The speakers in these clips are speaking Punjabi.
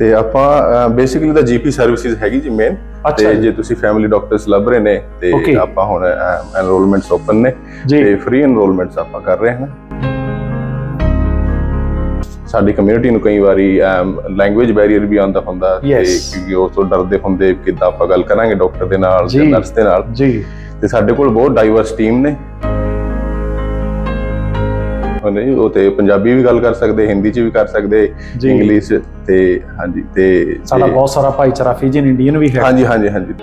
ਤੇ ਆਪਾਂ ਬੇਸਿਕਲੀ ਤਾਂ ਜੀਪੀ ਸਰਵਿਸਿਜ਼ ਹੈਗੀ ਜੀ ਮੇਨ ਤੇ ਜੀ। ਤੁਸੀਂ ਫੈਮਿਲੀ ਡਾਕਟਰਸ ਲੱਭ ਰਹੇ ਨੇ ਤੇ. ਆਪਾਂ ਹੁਣ ਐਨਰੋਲਮੈਂਟਸ ਓਪਨ ਨੇ ਤੇ ਫ੍ਰੀ ਐਨਰੋਲਮੈਂਟਸ ਆਪਾਂ ਕਰ ਰਹੇ ਹਾਂ ਸਾਡੀ ਕਮਿਊਨਿਟੀ ਨੂੰ ਕਈ ਵਾਰੀ ਲੈਂਗੁਏਜ ਬੈਰੀਅਰ ਵੀ ਆਉਂਦਾ ਹੁੰਦਾ ਤੇ. ਕਿਉਂਕਿ ਉਹ ਤੋਂ ਡਰਦੇ ਹੁੰਦੇ ਕਿੱਦਾਂ ਆਪਾਂ ਗੱਲ ਕਰਾਂਗੇ ਡਾਕਟਰ ਦੇ ਨਾਲ ਜੀ। ਨਰਸ ਦੇ ਨਾਲ ਜੀ ਤੇ ਸਾਡੇ ਕੋਲ ਬਹੁਤ ਡਾਈਵਰਸ ਟੀਮ ਨੇ ਨਹੀਂ ਉਹ ਤੇ ਪੰਜਾਬੀ ਵੀ ਗੱਲ ਕਰ ਸਕਦੇ ਹਿੰਦੀ ਚ ਵੀ ਕਰ ਸਕਦੇ। ਇੰਗਲਿਸ਼ ਤੇ ਹਾਂਜੀ ਤੇ ਸਾਡਾ ਬਹੁਤ ਸਾਰਾ ਭਾਈਚਾਰਾ ਫੀਜੀਅਨ ਇੰਡੀਅਨ ਵੀ ਹੈ ਹਾਂਜੀ ਹਾਂਜੀ ਹਾਂਜੀ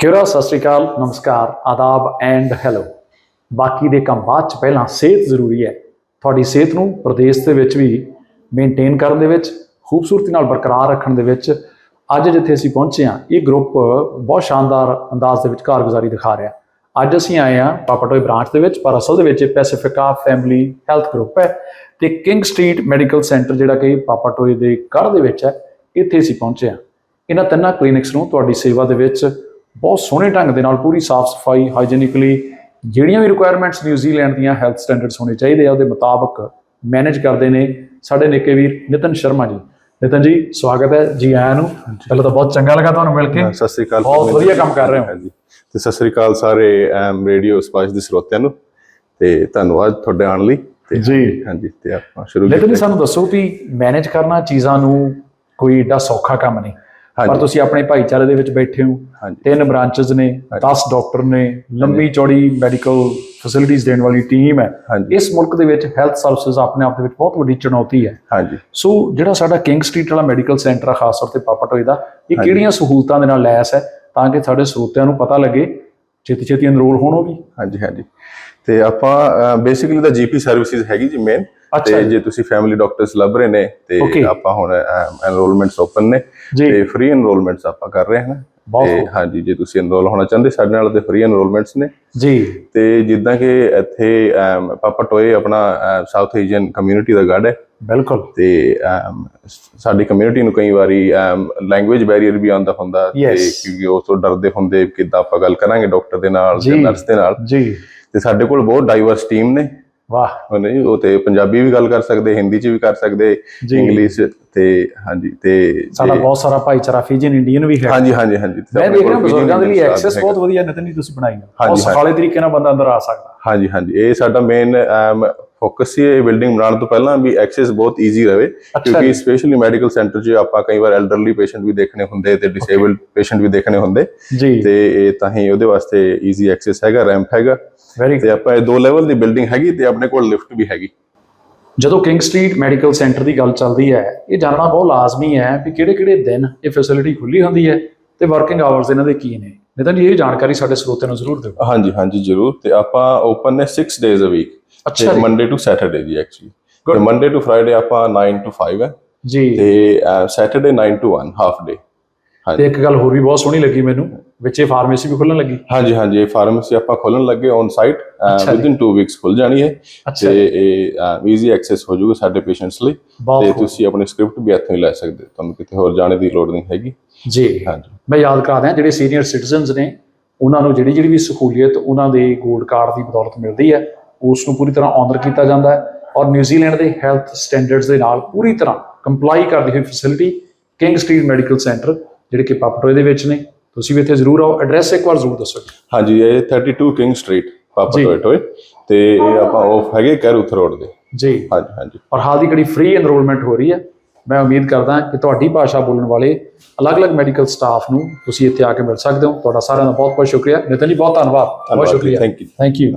ਕਿਹੜਾ ਸਤਿ ਸ਼੍ਰੀ ਅਕਾਲ, ਨਮਸਕਾਰ, ਆਦਾਬ ਐਂਡ ਹੈਲੋ ਬਾਕੀ ਦੇ ਕੰਮ ਬਾਅਦ ਚ ਪਹਿਲਾਂ ਸਿਹਤ ਜ਼ਰੂਰੀ ਹੈ। ਤੁਹਾਡੀ ਸਿਹਤ ਨੂੰ ਪ੍ਰਦੇਸ਼ ਦੇ ਵਿੱਚ ਵੀ ਮੇਨਟੇਨ ਕਰਨ ਦੇ ਵਿੱਚ, ਖੂਬਸੂਰਤੀ ਨਾਲ ਬਰਕਰਾਰ ਰੱਖਣ ਦੇ ਵਿੱਚ ਅੱਜ ਜਿੱਥੇ ਅਸੀਂ ਪਹੁੰਚੇ ਹਾਂ, ਇਹ ਗਰੁੱਪ ਬਹੁਤ ਸ਼ਾਨਦਾਰ ਅੰਦਾਜ਼ ਦੇ ਵਿੱਚ ਕਾਰਗੁਜ਼ਾਰੀ ਦਿਖਾ ਰਿਹਾ। ਅੱਜ ਅਸੀਂ ਆਏ ਹਾਂ ਪਾਪਾਟੋਏ ਬ੍ਰਾਂਚ ਦੇ ਵਿੱਚ, ਪਰ ਅਸਲ ਦੇ ਵਿੱਚ ਇਹ ਪੈਸੀਫਿਕਾ ਫੈਮਿਲੀ ਹੈਲਥ ਗਰੁੱਪ ਹੈ ਤੇ ਕਿੰਗ ਸਟਰੀਟ ਮੈਡੀਕਲ ਸੈਂਟਰ ਜਿਹੜਾ ਕਿ ਪਾਪਾਟੋਏ ਦੇ ਗੜ੍ਹ ਦੇ ਵਿੱਚ ਹੈ, ਇੱਥੇ ਅਸੀਂ ਪਹੁੰਚੇ ਹਾਂ। ਇਹਨਾਂ ਤਿੰਨਾਂ ਕਲੀਨਿਕਸ ਨੂੰ ਤੁਹਾਡੀ ਸੇਵਾ ਦੇ ਵਿੱਚ ਬਹੁਤ ਸੋਹਣੇ ਢੰਗ ਦੇ ਨਾਲ ਪੂਰੀ ਸਾਫ਼ ਸਫ਼ਾਈ ਹਾਈਜੀਨਿਕਲੀ ਜਿਹੜੀਆਂ ਵੀ ਰਿਕੁਆਇਰਮੈਂਟਸ ਨਿਊਜ਼ੀਲੈਂਡ ਦੀਆਂ ਹੈਲਥ ਸਟੈਂਡਰਡਸ ਹੋਣੇ ਚਾਹੀਦੇ ਆ ਉਹਦੇ ਮੁਤਾਬਕ ਮੈਨੇਜ ਕਰਦੇ ਨੇ ਸਾਡੇ ਨਿੱਕੇ ਵੀਰ ਨਿਤਨ ਸ਼ਰਮਾ ਜੀ। ਨਿਤਨ ਜੀ ਸਵਾਗਤ ਹੈ ਜੀ ਆਇਆਂ ਨੂੰ। ਪਹਿਲਾਂ ਤਾਂ ਬਹੁਤ ਚੰਗਾ ਲੱਗਾ ਤੁਹਾਨੂੰ ਮਿਲ ਕੇ। ਸਤਿ ਸ੍ਰੀ ਅਕਾਲ। ਬਹੁਤ ਵਧੀਆ ਕੰਮ ਕਰ ਰਹੇ ਹੋ। ਹਾਂਜੀ। ਤੇ ਸਤਿ ਸ੍ਰੀ ਅਕਾਲ ਸਾਰੇ ਰੇਡੀਓ ਸਪਾਈਸ ਦੇ ਸਰੋਤਿਆਂ ਨੂੰ। ਤੇ ਧੰਨਵਾਦ ਤੁਹਾਡੇ ਆਉਣ ਲਈ। ਤੇ ਜੀ। ਹਾਂਜੀ ਤੇ ਆਪਾਂ ਸ਼ੁਰੂ ਜੀ ਸਾਨੂੰ ਦੱਸੋ ਵੀ ਮੈਨੇਜ ਕਰਨਾ ਚੀਜ਼ਾਂ ਨੂੰ ਕੋਈ ਏਡਾ ਸੌਖਾ ਕੰਮ ਨਹੀਂ। ਪਰ ਤੁਸੀਂ ਆਪਣੇ ਭਾਈਚਾਰੇ ਦੇ ਵਿੱਚ ਬੈਠੇ ਹੋ ਤਿੰਨ ਬ੍ਰਾਂਚਸ ਨੇ 10 ਡਾਕਟਰ ਨੇ ਲੰਬੀ ਚੌੜੀ ਮੈਡੀਕਲ ਫੈਸਿਲਿਟੀਜ਼ ਦੇਣ ਵਾਲੀ ਟੀਮ ਹੈ। ਇਸ ਮੁਲਕ ਦੇ ਵਿੱਚ ਹੈਲਥ ਸਰਵਿਸਿਜ਼ ਆਪਣੇ ਆਪ ਦੇ ਵਿੱਚ ਬਹੁਤ ਵੱਡੀ ਚੁਣੌਤੀ ਹੈ। ਹਾਂਜੀ। ਸੋ ਜਿਹੜਾ ਸਾਡਾ ਕਿੰਗ ਸਟਰੀਟ ਵਾਲਾ ਮੈਡੀਕਲ ਸੈਂਟਰ ਆ ਖਾਸ ਤੌਰ ਤੇ ਪਾਪਾਟੋਏ ਦਾ ਇਹ। ਕਿਹੜੀਆਂ ਸਹੂਲਤਾਂ ਦੇ ਨਾਲ ਲੈਸ ਹੈ ਤਾਂ ਕਿ ਸਾਡੇ ਸਰੋਤਿਆਂ ਨੂੰ ਪਤਾ ਲੱਗੇ ਛੇਤੀ ਛੇਤੀ ਐਨਰੋਲ ਹੋਣ ਉਹ ਵੀ। ਹਾਂਜੀ ਹਾਂਜੀ। ਤੇ ਆਪਾਂ ਬੇਸਿਕਲੀ ਤਾਂ ਜੀਪੀ ਸਰਵਿਸਿਜ਼ ਹੈਗੀ ਜੀ ਮੇਨ ਤੇ ਜੀ। ਤੁਸੀਂ ਫੈਮਿਲੀ ਡਾਕਟਰਸ ਲੱਭ ਰਹੇ ਨੇ ਤੇ. ਆਪਾਂ ਹੁਣ ਐਨਰੋਲਮੈਂਟਸ ਓਪਨ ਨੇ। ਤੇ ਫ੍ਰੀ ਐਨਰੋਲਮੈਂਟਸ ਆਪਾਂ ਕਰ ਰਹੇ ਹਾਂ। ਤੇ। ਹਾਂਜੀ ਜੇ ਤੁਸੀਂ ਐਨਰੋਲ ਹੋਣਾ ਚਾਹੁੰਦੇ ਸਾਡੇ ਨਾਲ ਤੇ ਫ੍ਰੀ ਐਨਰੋਲਮੈਂਟਸ ਨੇ। ਜੀ। ਤੇ ਜਿੱਦਾਂ ਕਿ ਇੱਥੇ ਪਾਪਾ ਟੋਏ ਆਪਣਾ ਸਾਊਥ ਏਸ਼ੀਅਨ ਕਮਿਊਨਿਟੀ ਦਾ ਗੜ ਹੈ। ਬਿਲਕੁਲ। ਤੇ ਸਾਡੀ ਕਮਿਊਨਿਟੀ ਨੂੰ ਕਈ ਵਾਰੀ ਲੈਂਗੁਏਜ ਬੈਰੀਅਰ ਵੀ ਆਉਂਦਾ ਹੁੰਦਾ ਤੇ. ਕਿਉਂਕਿ ਉਹ ਤੋਂ ਡਰਦੇ ਹੁੰਦੇ ਕਿੱਦਾਂ ਆਪਾਂ ਗੱਲ ਕਰਾਂਗੇ ਡਾਕਟਰ ਦੇ ਨਾਲ ਜੀ। ਨਰਸ ਦੇ ਨਾਲ। ਜੀ। ਤੇ ਸਾਡੇ ਕੋਲ ਬਹੁਤ ਡਾਈਵਰਸ ਟੀਮ ਨੇ। ਵਾਹ। ਉਹ ਨਹੀਂ ਉਹ ਤੇ ਪੰਜਾਬੀ ਵੀ ਗੱਲ ਕਰ ਸਕਦੇ ਹਿੰਦੀ ਚ ਵੀ ਕਰ ਸਕਦੇ। ਇੰਗਲਿਸ਼ ਤੇ ਹਾਂਜੀ ਤੇ ਸਾਡਾ ਬਹੁਤ ਸਾਰਾ ਭਾਈਚਾਰਾ ਫੀਜੀਅਨ ਇੰਡੀਅਨ ਵੀ ਹੈ। ਹਾਂਜੀ ਹਾਂਜੀ ਹਾਂਜੀ। ਮੈਂ ਦੇਖ ਰਿਹਾ ਬਜ਼ੁਰਗਾਂ ਦੇ ਲਈ ਐਕਸੈਸ। ਬਹੁਤ ਵਧੀਆ ਨਿਤਨ ਜੀ ਤੁਸੀਂ ਬਣਾਈ ਹੈ ਹਾਂਜੀ, ਸਖਾਲੇ ਤਰੀਕੇ ਨਾਲ ਬੰਦਾ ਅੰਦਰ ਆ ਸਕਦਾ। ਹਾਂਜੀ ਹਾਂਜੀ। ਇਹ ਸਾਡਾ ਮੇਨ ਫੋਕਸ ਹੀ ਇਹ ਬਿਲਡਿੰਗ ਬਣਾਉਣ ਤੋਂ ਪਹਿਲਾਂ ਵੀ ਐਕਸੈਸ ਬਹੁਤ ਈਜ਼ੀ ਰਹੇ। ਕਿਉਂਕਿ। ਸਪੈਸ਼ਲੀ ਮੈਡੀਕਲ ਸੈਂਟਰ 'ਚ ਆਪਾਂ ਕਈ ਵਾਰ ਐਲਡਰਲੀ ਪੇਸ਼ੈਂਟ ਵੀ ਦੇਖਣੇ ਹੁੰਦੇ ਤੇ ਡਿਸੇਬਲਡ ਪੇਸ਼ੈਂਟ ਵੀ ਦੇਖਣੇ ਹੁੰਦੇ। ਤੇ ਇਹ ਤਾਂ ਹੀ ਉਹਦੇ ਵਾਸਤੇ ਈਜ਼ੀ ਐਕਸੈਸ ਹੈਗਾ ਰੈਂਪ ਹੈਗਾ। ਵੈਰੀ ਤੇ ਆਪਾਂ ਇਹ ਦੋ ਲੈਵਲ ਦੀ ਬਿਲਡਿੰਗ ਹੈਗੀ ਤੇ ਆਪਣੇ ਕੋਲ ਲਿਫਟ ਵੀ ਹੈਗੀ। ਜਦੋਂ ਕਿੰਗ ਸਟਰੀਟ ਮੈਡੀਕਲ ਸੈਂਟਰ ਦੀ ਗੱਲ ਚੱਲਦੀ ਹੈ ਇਹ ਜਾਣਨਾ ਬਹੁਤ ਲਾਜ਼ਮੀ ਹੈ ਕਿ ਕਿਹੜੇ-ਕਿਹੜੇ ਦਿਨ ਇਹ ਫੈਸਿਲਿਟੀ ਖੁੱਲੀ ਹੁੰਦੀ ਹੈ ਤੇ ਵਰਕਿੰਗ ਆਵਰਸ ਇਹਨਾਂ ਦੇ ਕੀ ਨੇ। ਨਿਤਨ ਜੀ ਇਹ ਜਾਣਕਾਰੀ ਸਾਡੇ ਸਰੋਤਿਆਂ ਨੂੰ ਜ਼ਰੂਰ ਦਿਓ। ਹਾਂਜੀ ਹਾਂਜੀ ਜ਼ਰੂਰ। ਤੇ ਆਪਾਂ ਓਪਨ ਨੇ 6 ਡੇਜ਼ ਅ ਵੀਕ ਅੱਛਾ ਮੰਡੇ ਟੂ ਸੈਟਰਡੇ ਜੀ ਐਕਚੁਅਲੀ ਤੇ. ਮੰਡੇ ਟੂ ਫਰਾਈਡੇ ਆਪਾਂ 9 ਟੂ 5 ਹੈ। ਜੀ। ਤੇ ਸੈਟਰਡੇ 9 ਟੂ 1 ਹਾਫ ਡੇ ਤੇ ਇੱਕ ਗੱਲ ਹੋਰ ਵੀ ਬਹੁਤ ਸੋਹਣੀ ਲੱਗੀ ਮੈਨੂੰ ਵਿੱਚੇ ਫਾਰਮੇਸੀ ਵੀ ਖੁੱਲਣ ਲੱਗੀ। ਹਾਂਜੀ ਹਾਂਜੀ ਇਹ ਫਾਰਮੇਸੀ ਆਪਾਂ ਖੋਲਣ ਲੱਗੇ ਔਨ ਸਾਈਟ। ਵਿਦਿਨ 2 ਵੀਕਸ ਖੁੱਲ ਜਾਣੀ ਹੈ। ਤੇ ਇਹ ਈਜ਼ੀ ਐਕਸੈਸ ਹੋ ਜਾਊਗਾ ਸਾਡੇ ਪੇਸ਼ੈਂਟਸ ਲਈ। ਤੇ। ਤੁਸੀਂ ਆਪਣੀ ਸਕ੍ਰਿਪਟ ਵੀ ਇੱਥੋਂ ਹੀ ਲੈ ਸਕਦੇ ਹੋ। ਤੁਹਾਨੂੰ ਕਿਤੇ ਹੋਰ ਜਾਣੇ ਦੀ ਲੋੜ ਨਹੀਂ ਹੈਗੀ। ਜੀ। ਹਾਂਜੀ। ਮੈਂ ਯਾਦ ਕਰਾ ਦਿਆਂ ਜਿਹੜੇ ਸੀਨੀਅਰ ਸਿਟੀਜ਼ਨਸ ਨੇ ਉਹਨਾਂ ਨੂੰ ਜਿਹੜੀ ਜਿਹੜੀ ਵੀ ਸਹੂਲੀਅਤ ਉਹਨਾਂ ਦੇ 골ਡ ਕਾਰਡ ਦੀ ਬਦੌਲਤ ਮਿਲਦੀ ਹੈ ਉਸ ਨੂੰ ਪੂਰੀ ਤਰ੍ਹਾਂ ਆਨਰ ਕੀਤਾ ਜਾਂਦਾ ਹੈ। ਔਰ ਨਿਊਜ਼ੀਲੈਂਡ ਦੇ ਹੈਲਥ ਸਟੈਂਡਰਡਸ ਦੇ ਨਾਲ ਪੂਰੀ ਤਰ੍ਹਾਂ ਕੰਪਲਾਈ ਕਰਦੀ ਹੋਈ facility King Street medical centre ਜਿਹੜੇ ਕਿ ਪਾਪਟੋਏ ਦੇ ਵਿੱਚ ਨੇ। ਤੁਸੀਂ ਵੀ ਇੱਥੇ ਜ਼ਰੂਰ ਆਓ। ਐਡਰੈਸ ਇੱਕ ਵਾਰ ਜ਼ਰੂਰ ਦੱਸੋ। ਹਾਂਜੀ ਇਹ 32 ਕਿੰਗ ਸਟਰੀਟ ਪਾਪਾ ਜੀ। ਟੋਏ। ਤੇ ਇਹ ਆਪਾਂ ਆਫ ਹੈਗੇ ਕੈਰੂਥ ਰੋਡ ਦੇ। ਜੀ। ਹਾਂਜੀ ਹਾਂਜੀ। ਔਰ ਹਾਲ ਦੀ ਘੜੀ ਫ੍ਰੀ ਐਨਰੋਲਮੈਂਟ ਹੋ ਰਹੀ ਹੈ। ਮੈਂ ਉਮੀਦ ਕਰਦਾ ਕਿ ਤੁਹਾਡੀ ਭਾਸ਼ਾ ਬੋਲਣ ਵਾਲੇ ਅਲੱਗ-ਅਲੱਗ ਮੈਡੀਕਲ ਸਟਾਫ ਨੂੰ ਤੁਸੀਂ ਇੱਥੇ ਆ ਕੇ ਮਿਲ ਸਕਦੇ ਹੋ। ਤੁਹਾਡਾ ਸਾਰਿਆਂ ਦਾ ਬਹੁਤ-ਬਹੁਤ ਸ਼ੁਕਰੀਆ। ਨਿਤਨ ਜੀ ਬਹੁਤ ਧੰਨਵਾਦ। ਬਹੁਤ ਸ਼ੁਕਰੀਆ। Thank you thank you